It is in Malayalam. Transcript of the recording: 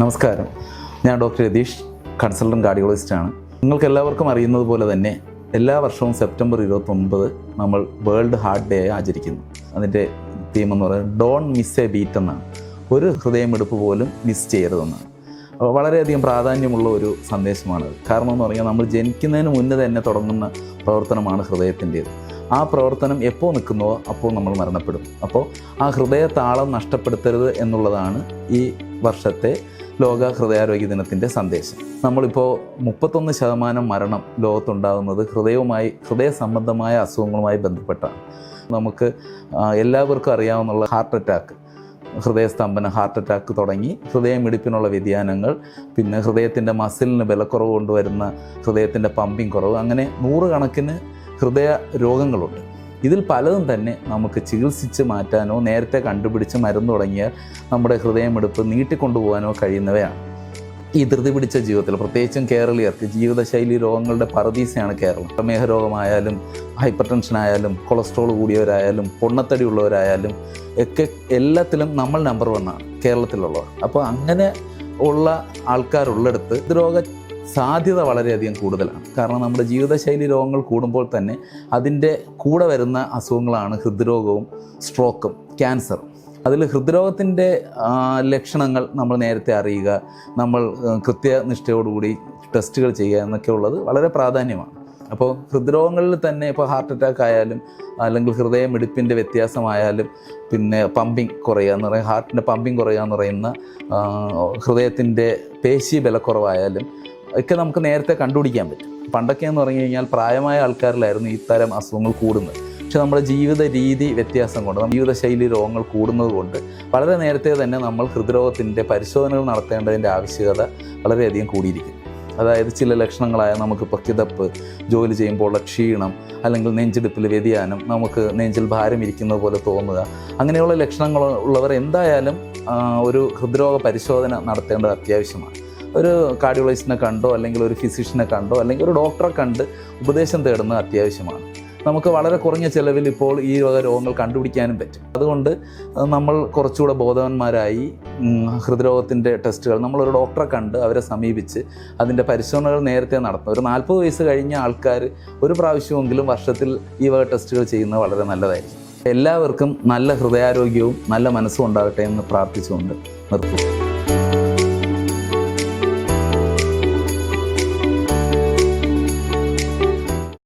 നമസ്കാരം. ഞാൻ ഡോക്ടർ രതീഷ് കൺസൾട്ടന്റ് കാർഡിയോളജിസ്റ്റാണ്. നിങ്ങൾക്ക് എല്ലാവർക്കും അറിയുന്നത് പോലെ തന്നെ എല്ലാ വർഷവും സെപ്റ്റംബർ ഇരുപത്തൊമ്പത് നമ്മൾ വേൾഡ് ഹാർട്ട് ഡേ ആയി ആചരിക്കുന്നു. അതിന്റെ തീം എന്ന് പറയുന്നത് ഡോൺ മിസ് എ ബീറ്റ് എന്നാണ്. ഒരു ഹൃദയമെടുപ്പ് പോലും മിസ് ചെയ്യരുതെന്നാണ്. വളരെയധികം പ്രാധാന്യമുള്ള ഒരു സന്ദേശമാണ് കാരണം എന്ന് പറഞ്ഞാൽ നമ്മൾ ജനിക്കുന്നതിന് മുന്നേ തന്നെ തുടങ്ങുന്ന പ്രവർത്തനമാണ് ഹൃദയത്തിന്റേത്. ആ പ്രവർത്തനം എപ്പോൾ നിൽക്കുന്നുവോ അപ്പോൾ നമ്മൾ മരണപ്പെടും. അപ്പോൾ ആ ഹൃദയ താളം നഷ്ടപ്പെടുത്തരുത് എന്നുള്ളതാണ് ഈ വർഷത്തെ ലോക ഹൃദയാരോഗ്യ ദിനത്തിന്റെ സന്ദേശം. നമ്മളിപ്പോൾ മുപ്പത്തൊന്ന് ശതമാനം മരണം ലോകത്തുണ്ടാകുന്നത് ഹൃദയവുമായി ഹൃദയ സംബന്ധമായ അസുഖങ്ങളുമായി ബന്ധപ്പെട്ടാണ്. നമുക്ക് എല്ലാവർക്കും അറിയാവുന്ന ഹാർട്ട് അറ്റാക്ക് ഹൃദയസ്തംഭനം ഹാർട്ട് അറ്റാക്ക് തുടങ്ങി ഹൃദയമിടിപ്പിനുള്ള വ്യതിയാനങ്ങൾ പിന്നെ ഹൃദയത്തിന്റെ മസിലിന് ബലക്കുറവ് കൊണ്ടുവരുന്ന ഹൃദയത്തിന്റെ പമ്പിങ് കുറവ് അങ്ങനെ നൂറുകണക്കിന് ഹൃദയ രോഗങ്ങളുണ്ട്. ഇതിൽ പലതും തന്നെ നമുക്ക് ചികിത്സിച്ച് മാറ്റാനോ നേരത്തെ കണ്ടുപിടിച്ച് മരുന്ന് തുടങ്ങിയാൽ നമ്മുടെ ഹൃദയമെടുപ്പ് നീട്ടിക്കൊണ്ടുപോകാനോ കഴിയുന്നവയാണ്. ഈ ധൃതി പിടിച്ച ജീവിതത്തിൽ പ്രത്യേകിച്ചും കേരളീയർക്ക് ജീവിതശൈലി രോഗങ്ങളുടെ പറദീസയാണ് കേരളം. പ്രമേഹ രോഗമായാലും ഹൈപ്പർ ടെൻഷൻ ആയാലും കൊളസ്ട്രോൾ കൂടിയവരായാലും പൊണ്ണത്തടി ഉള്ളവരായാലും ഒക്കെ എല്ലാത്തിലും നമ്മൾ നമ്പർ വണ്ണാണ് കേരളത്തിലുള്ളവർ. അപ്പോൾ അങ്ങനെ ഉള്ള ആൾക്കാരുള്ളിടത്ത് ഹൃദ്രോഗ സാധ്യത വളരെയധികം കൂടുതലാണ്. കാരണം നമ്മുടെ ജീവിതശൈലി രോഗങ്ങൾ കൂടുമ്പോൾ തന്നെ അതിന്റെ കൂടെ വരുന്ന അസുഖങ്ങളാണ് ഹൃദ്രോഗവും സ്ട്രോക്കും ക്യാൻസർ അതിൽ ഹൃദ്രോഗത്തിന്റെ ലക്ഷണങ്ങൾ നമ്മൾ നേരത്തെ അറിയുക നമ്മൾ കൃത്യനിഷ്ഠയോടുകൂടി ടെസ്റ്റുകൾ ചെയ്യുക എന്നൊക്കെ ഉള്ളത് വളരെ പ്രാധാന്യമാണ്. അപ്പോൾ ഹൃദ്രോഗങ്ങളിൽ തന്നെ ഇപ്പോൾ ഹാർട്ട് അറ്റാക്ക് ആയാലും അല്ലെങ്കിൽ ഹൃദയമിടിപ്പിന്റെ വ്യത്യാസമായാലും പിന്നെ പമ്പിങ് കുറയുക എന്ന് പറയുക ഹാർട്ടിന്റെ പമ്പിങ് കുറയുക എന്ന് പറയുന്ന ഹൃദയത്തിന്റെ പേശി ബലക്കുറവായാലും ഒക്കെ നമുക്ക് നേരത്തെ കണ്ടുപിടിക്കാൻ പറ്റും. പണ്ടൊക്കെ എന്ന് പറഞ്ഞു കഴിഞ്ഞാൽ പ്രായമായ ആൾക്കാരിലായിരുന്നു ഇത്തരം അസുഖങ്ങൾ കൂടുന്നത്. പക്ഷെ നമ്മുടെ ജീവിത രീതി വ്യത്യാസം കൊണ്ട് ജീവിതശൈലി രോഗങ്ങൾ കൂടുന്നത് കൊണ്ട് വളരെ നേരത്തെ തന്നെ നമ്മൾ ഹൃദ്രോഗത്തിന്റെ പരിശോധനകൾ നടത്തേണ്ടതിന്റെ ആവശ്യകത വളരെയധികം കൂടിയിരിക്കും അതായത് ചില ലക്ഷണങ്ങളായ നമുക്ക് കിതപ്പ് ജോലി ചെയ്യുമ്പോഴുള്ള ക്ഷീണം അല്ലെങ്കിൽ നെഞ്ചിടിപ്പിൽ വ്യതിയാനം നമുക്ക് നെഞ്ചിൽ ഭാരം ഇരിക്കുന്നത് പോലെ തോന്നുക അങ്ങനെയുള്ള ലക്ഷണങ്ങൾ ഉള്ളവർ എന്തായാലും ഒരു ഹൃദ്രോഗ പരിശോധന നടത്തേണ്ടത് അത്യാവശ്യമാണ്. ഒരു കാർഡിയോളജിസ്റ്റിനെ കണ്ടോ അല്ലെങ്കിൽ ഒരു ഫിസിഷ്യനെ കണ്ടോ അല്ലെങ്കിൽ ഒരു ഡോക്ടറെ കണ്ട് ഉപദേശം തേടുന്നത് അത്യാവശ്യമാണ്. നമുക്ക് വളരെ കുറഞ്ഞ ചിലവിൽ ഇപ്പോൾ ഈ വക രോഗങ്ങൾ കണ്ടുപിടിക്കാനും പറ്റും. അതുകൊണ്ട് നമ്മൾ കുറച്ചുകൂടെ ബോധവാന്മാരായി ഹൃദ്രോഗത്തിന്റെ ടെസ്റ്റുകൾ നമ്മളൊരു ഡോക്ടറെ കണ്ട് അവരെ സമീപിച്ച് അതിന്റെ പരിശോധനകൾ നേരത്തെ നടത്തും. ഒരു നാൽപ്പത് വയസ്സ് കഴിഞ്ഞ ആൾക്കാർ ഒരു പ്രാവശ്യമെങ്കിലും വർഷത്തിൽ ഈ വക ടെസ്റ്റുകൾ ചെയ്യുന്നത് വളരെ നല്ലതായിരിക്കും. എല്ലാവർക്കും നല്ല ഹൃദയാരോഗ്യവും നല്ല മനസ്സും ഉണ്ടാകട്ടെ എന്ന് പ്രാർത്ഥിച്ചുകൊണ്ട് നിർത്തുന്നു.